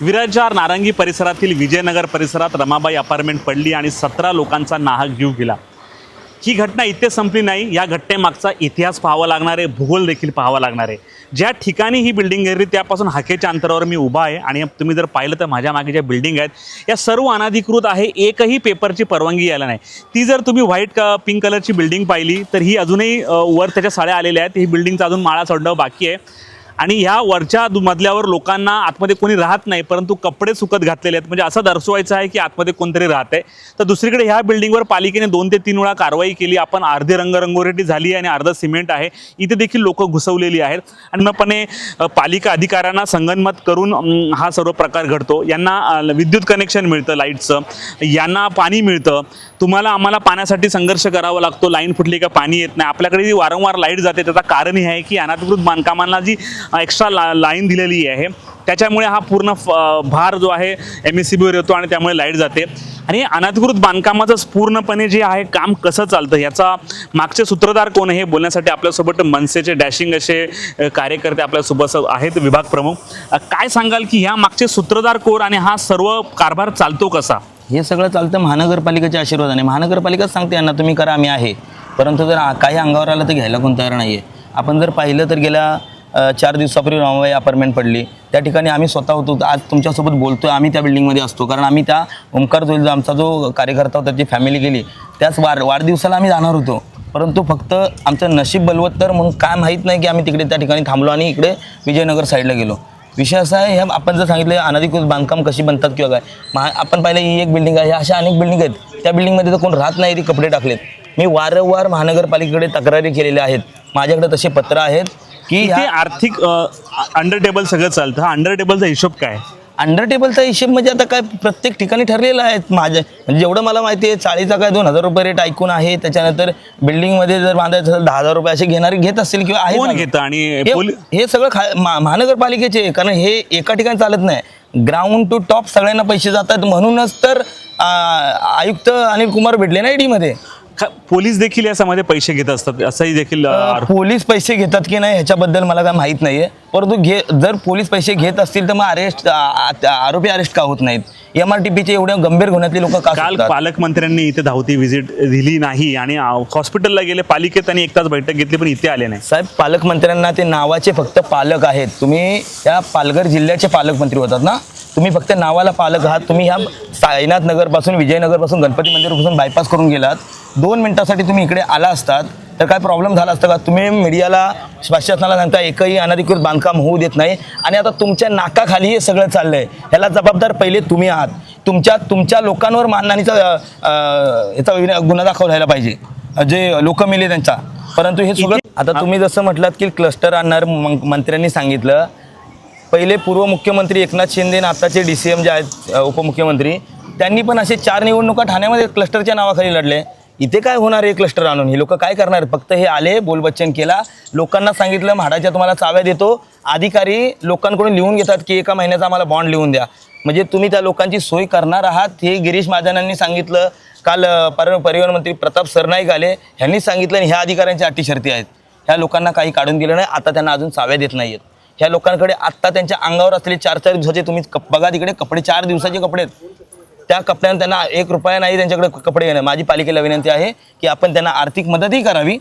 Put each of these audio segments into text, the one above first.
विराजार नारंगी परिसरातील विजयनगर परिसरात रमाबाई अपार्टमेंट पडली आणि सतरा लोकांचा नाहक जीव गेला. ही घटना इथे संपली नाही या घटनेमागचा इतिहास पाहावा लागणार आहे भूगोल देखील पाहावा लागणार आहे. ज्या ठिकाणी ही बिल्डिंग गेली त्यापासून हाकेच्या अंतरावर मी उभा आहे आणि तुम्ही जर पाहिलं तर माझ्या मागे ज्या बिल्डिंग आहेत या सर्व अनाधिकृत आहे एकही पेपरची परवानगी यायला नाही. ती जर तुम्ही व्हाईट क पिंक कलरची बिल्डिंग पाहिली तर ही अजूनही वर त्याच्या साड्या आलेल्या आहेत. ही बिल्डिंगचा अजून माळा चढणं बाकी आहे. आणि ह्या वरच्या दु- मजल्यावर लोकांना आतमध्ये कोणी राहत नाही परंतु कपडे सुकत घातलेले आहेत. म्हणजे असं दर्शवायचं आहे की आतमध्ये कोणतरी राहत आहे. तर दुसरीकडे ह्या बिल्डिंगवर पालिकेने दोन ते तीन वेळा कारवाई केली. आपण अर्धे रंगरंगोरेटी झाली आहे आणि अर्धं सिमेंट आहे. इथे देखील लोक घुसवलेली आहेत. आणि पूर्णपणे पालिका अधिकाऱ्यांना संगनमत करून हा सर्व प्रकार घडतो. यांना विद्युत कनेक्शन मिळतं लाईटचं. यांना पाणी मिळतं. तुम्हाला आम्हाला पाण्यासाठी संघर्ष करावा लागतो. लाईन फुटली का पाणी येत नाही. आपल्याकडे जी वारंवार लाइट जाते त्याचं कारण हे आहे की अनाधिकृत बांधकामांना जी एक्स्ट्रा ला लाईन दिलेली आहे. त्याच्यामुळे हा पूर्ण फ- भार जो आहे एम एस सी बीवर येतो आणि त्यामुळे लाइट जाते. आणि अनधिकृत बांधकामाचं पूर्णपणे जे आहे काम कसं चालतं याचा मागचे सूत्रधार कोण आहे हे बोलण्यासाठी आपल्यासोबत मनसेचे डॅशिंग असे कार्यकर्ते आपल्यासोबत आहेत विभाग प्रमुख. काय सांगाल की ह्या मागचे सूत्रधार कोण आणि हा सर्व कारभार चालतो कसा? हे सगळं चालतं महानगरपालिकेच्या आशीर्वादाने. महानगरपालिकाच सांगते यांना तुम्ही करा आम्ही आहे. परंतु जर काही अंगावर आलं तर घ्यायला कोण तयार नाही आहे आपण जर पाहिलं तर गेल्या चार दिवसापूर्वी रामबाई अपार्टमेंट पडली. त्या ठिकाणी आम्ही स्वतः होतो. आज तुमच्यासोबत बोलतोय. आम्ही त्या बिल्डिंगमध्ये असतो. कारण आम्ही त्या ओंकार जोईल आमचा जो कार्यकर्ता होता त्याची फॅमिली गेली. त्याच वार वाढदिवसाला आम्ही जाणार होतो. परंतु फक्त आमचं नशीब बलवत्तर म्हणून काय माहीत नाही की आम्ही तिकडे त्या ठिकाणी थांबलो आणि इकडे विजयनगर साईडला गेलो. विषय असा आहे ह्या आपण जर सांगितलं अनधिकृत बांधकाम कशी बनतात किंवा काय? महा आपण पाहिलं ही एक बिल्डिंग आहे. अशा अनेक बिल्डिंग आहेत. त्या बिल्डिंगमध्ये तर कोण राहत नाही ती कपडे टाकलेत. मी वारंवार महानगरपालिकेकडे तक्रारी केलेल्या आहेत. माझ्याकडे तसे पत्र आहेत की इथे ह्या आर्थिक अंडर टेबल सगळं चालतं. हा अंडर टेबलचा हिशोब काय? अंडर टेबलचा हिशेब म्हणजे आता काय प्रत्येक ठिकाणी ठरलेला आहे. माझ्या म्हणजे जेवढं मला माहिती आहे चाळीचा काय दोन हजार रुपये रेट ऐकून आहे. त्याच्यानंतर बिल्डिंगमध्ये जर बांधायचं असेल दहा हजार रुपये असे घेणारे घेत असतील किंवा आहे. घेतं आणि हे हे सगळं खा मा- महानगरपालिकेचे. कारण हे एका ठिकाणी चालत नाही. ग्राउंड टू टॉप सगळ्यांना पैसे जातात. म्हणूनच तर आयुक्त अनिल कुमार भेटले ना ईडीमध्ये पोलीस देखील याच्यामध्ये पैसे घेत असतात असंही देखील अ, आरोप- पोलीस पैसे घेतात की नाही ह्याच्याबद्दल मला काय माहीत नाहीये. परंतु घे जर पोलीस पैसे घेत असतील तर मग अरेस्ट आरोपी अरेस्ट का होत नाहीत? एम आर टी पीचे एवढ्या गंभीर गुन्ह्यातली लोक का काल सुटतात? पालकमंत्र्यांनी इथे धावती व्हिजिट दिली नाही आणि हॉस्पिटलला गेले पालिकेत त्यांनी एक तास बैठक घेतली पण इथे आले नाही. साहेब पालकमंत्र्यांना ते नावाचे फक्त पालक आहेत. तुम्ही या पालघर जिल्ह्याचे पालकमंत्री होतात ना? तुम्ही फक्त नावाला पालक आहात. तुम्ही ह्या साईनाथ नगरपासून विजयनगरपासून गणपती मंदिरपासून बायपास करून गेलात. दोन मिनिटासाठी तुम्ही इकडे आला असतात तर काय प्रॉब्लेम झाला असता का? तुम्ही मीडियाला प्रशासनाला सांगता एकही अनधिकृत बांधकाम होऊ देत नाही. आणि आता तुमच्या नाकाखाली हे सगळं चाललंय. ह्याला जबाबदार पहिले तुम्ही आहात. तुमच्या तुमच्या लोकांवर मानहानीचा याचा विना- गुन्हा दाखल व्हायला पाहिजे. जे लोक मिले त्यांचा. परंतु हे सगळं आता तुम्ही जसं म्हटलात की क्लस्टर आणणार मं- मंत्र्यांनी सांगितलं. पहिले पूर्व मुख्यमंत्री एकनाथ शिंदे आणि आताचे डी सी एम जे आहेत उपमुख्यमंत्री त्यांनी पण असे चार निवडणुका ठाण्यामध्ये क्लस्टरच्या नावाखाली लढले. इथे काय होणार आहे क्लस्टर आणून? हे लोक काय करणार? आहेत? फक्त हे आले बोलबच्चन केला. लोकांना सांगितलं म्हाडाच्या तुम्हाला चाव्या देतो. अधिकारी लोकांकडून लिहून घेतात की एका महिन्याचा आम्हाला बॉन्ड लिहून द्या. म्हणजे तुम्ही त्या लोकांची सोय करणार आहात हे गिरीश महाजनांनी सांगितलं. काल पर परिवहन मंत्री प्रताप सरनाईक आले. ह्यांनी सांगितलं आणि ह्या अधिकाऱ्यांच्या अटी शर्ती आहेत. ह्या लोकांना काही काढून दिलं नाही. आता त्यांना अजून चाव्या देत नाही आहेत ह्या लोकांकडे आत्ता त्यांच्या अंगावर असलेले चार चार दिवसाचे तुम्ही कप बघा तिकडे कपडे चार दिवसाचे कपडे आहेत. त्या कपड्यांना त्यांना एक रुपया नाही त्यांच्याकडे कपडे घेणं माझी पालिकेला विनंती आहे की आपण त्यांना आर्थिक मदतही करावी.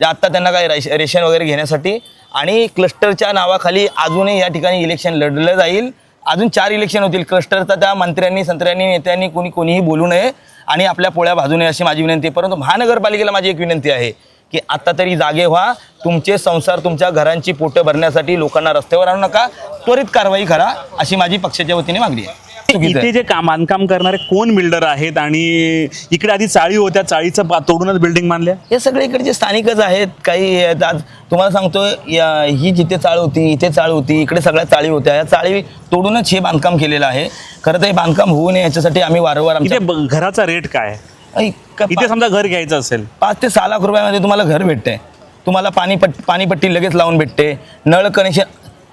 जे आत्ता त्यांना काय रेश- रेशन वगैरे घेण्यासाठी. आणि क्लस्टरच्या नावाखाली अजूनही या ठिकाणी इलेक्शन लढलं जाईल. अजून चार इलेक्शन होतील. क्लस्टरचा त्या मंत्र्यांनी संत्र्यांनी नेत्यांनी कोणी कोणीही बोलू नये आणि आपल्या पोळ्या भाजू नये अशी माझी विनंती आहे. परंतु महानगरपालिकेला माझी एक विनंती आहे की आत्ता तरी जागे व्हा. तुमचे संसार तुमच्या घरांची पोटं भरण्यासाठी लोकांना रस्त्यावर आणू नका. त्वरित कारवाई करा अशी माझी पक्षाच्या वतीने मागणी आहे. चुकीचं आहे. इथे जे काम बांधकाम करणारे कोण बिल्डर आहेत आणि इकडे आधी चाळी होत्या चाळीचं पा- तोडूनच बिल्डिंग बांधल्या? हे सगळे इकडचे स्थानिकच आहेत काही आहेत. आज तुम्हाला सांगतो या- ही जिथे चाळ होती इथे चाळ होती इकडे सगळ्या चाळी होत्या. या चाळी तोडूनच हे बांधकाम केलेलं आहे. खरं तर हे बांधकाम होऊ नये याच्यासाठी आम्ही वारंवार इथे आमच्या ब- घराचा रेट काय? का- इथे समजा घर घ्यायचं असेल. पाच ते सहा लाख रुपयामध्ये तुम्हाला घर भेटते तुम्हाला पाणीपट पाणीपट्टी लगेच लावून भेटते. नळ कनेक्शन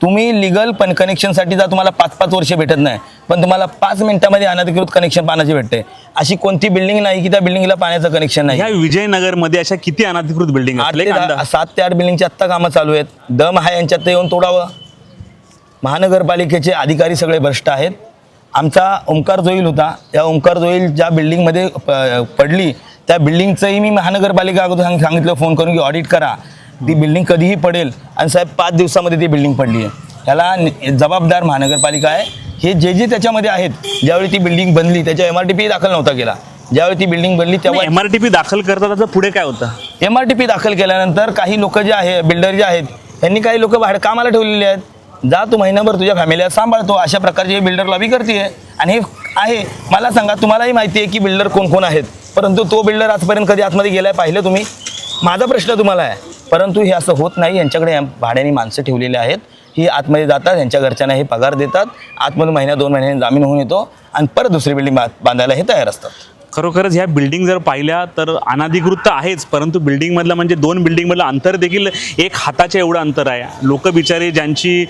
तुम्ही लिगल पण कनेक्शनसाठी जा तुम्हाला पाच पाच वर्ष भेटत नाही. पण तुम्हाला पाच मिनिटामध्ये अनधिकृत कनेक्शन पाण्याचे भेटते. अशी कोणती बिल्डिंग नाही की त्या बिल्डिंगला पाण्याचं कनेक्शन नाही. ह्या विजयनगरमध्ये अशा किती अनधिकृत बिल्डिंग सात ते आठ बिल्डिंगची आत्ता कामं चालू आहेत. दम आहे यांच्यात येऊन तोडावं. महानगरपालिकेचे अधिकारी सगळे भ्रष्ट आहेत. आमचा ओंकार जोईल होता. या ओंकार जोईल ज्या बिल्डिंगमध्ये पडली त्या बिल्डिंगचंही मी महानगरपालिका अगोदर सांग सांगितलं फोन करून की ऑडिट करा. ती बिल्डिंग कधीही पडेल. आणि साहेब पाच दिवसामध्ये ती बिल्डिंग पडली आहे. त्याला नि- जबाबदार महानगरपालिका आहे. हे जे जे त्याच्यामध्ये आहेत ज्यावेळी ती बिल्डिंग बनली त्याच्या एम आर टी पी दाखल नव्हता केला. ज्यावेळी ती बिल्डिंग बनली तेव्हा एम आर टी पी दाखल करता त्याचं पुढे काय होतं? एम आर टी पी दाखल केल्यानंतर काही लोक जे आहे बिल्डर जे आहेत त्यांनी काही लोक भाडं कामाला ठेवलेले आहेत. जा तू महिनाभर तुझ्या फॅमिलीला सांभाळतो अशा प्रकारचे बिल्डर लॉबी करते आणि हे आहे. मला सांगा तुम्हालाही माहिती आहे की बिल्डर कोण कोण आहेत? परंतु तो बिल्डर आजपर्यंत कधी आतमध्ये गेलाय? पाहिलं तुम्ही? माझा प्रश्न तुम्हाला आहे. परंतु हे असं होत नाही. यांच्याकडे भाड्याने माणसं ठेवलेली आहेत. ही आतमध्ये जातात यांच्या घरच्यांना हे पगार देतात. आतमध्ये महिन्या दोन महिन्याने जामीन होऊन येतो आणि परत दुसरी बिल्डिंग बांधायला हे तयार असतात. खरोखरच ह्या बिल्डिंग जर पाहिल्या तर अनाधिकृत तर आहेच परंतु बिल्डिंगमधलं म्हणजे दोन बिल्डिंगमधलं अंतर देखील एक हाताच्या एवढं अंतर आहे. लोक बिचारे ज्यांची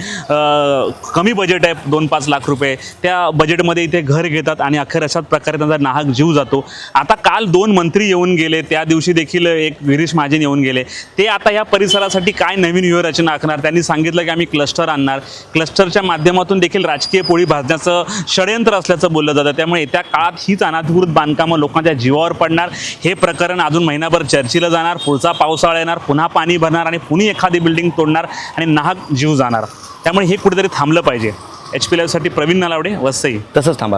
कमी बजेट आहे दोन पाच लाख रुपये त्या बजेटमध्ये इथे घर घेतात आणि अखेर अशाच प्रकारे त्यांचा नाहक जीव जातो. आता काल दोन मंत्री येऊन गेले त्या दिवशी देखील एक गिरीश महाजन येऊन गेले. ते आता या परिसरासाठी काय नवीन व्यूहरचना आखणार? त्यांनी सांगितलं की आम्ही क्लस्टर आणणार. क्लस्टरच्या माध्यमातून देखील राजकीय पोळी भाजण्याचं षडयंत्र असल्याचं बोललं जातं. त्यामुळे येत्या काळात हीच अनाधिकृत बांधकामं लोकांच्या जीवावर पडणार. हे प्रकरण अजून महिनाभर चर्चेला जाणार. पुढचा पावसाळा येणार. पुन्हा पाणी भरणार आणि पुन्हा एखादी बिल्डिंग तोडणार आणि नाहक जीव जाणार. त्यामुळे हे कुठेतरी थांबलं पाहिजे. एच पी साठी प्रवीण नलावडे वसई. तसंच थांबा.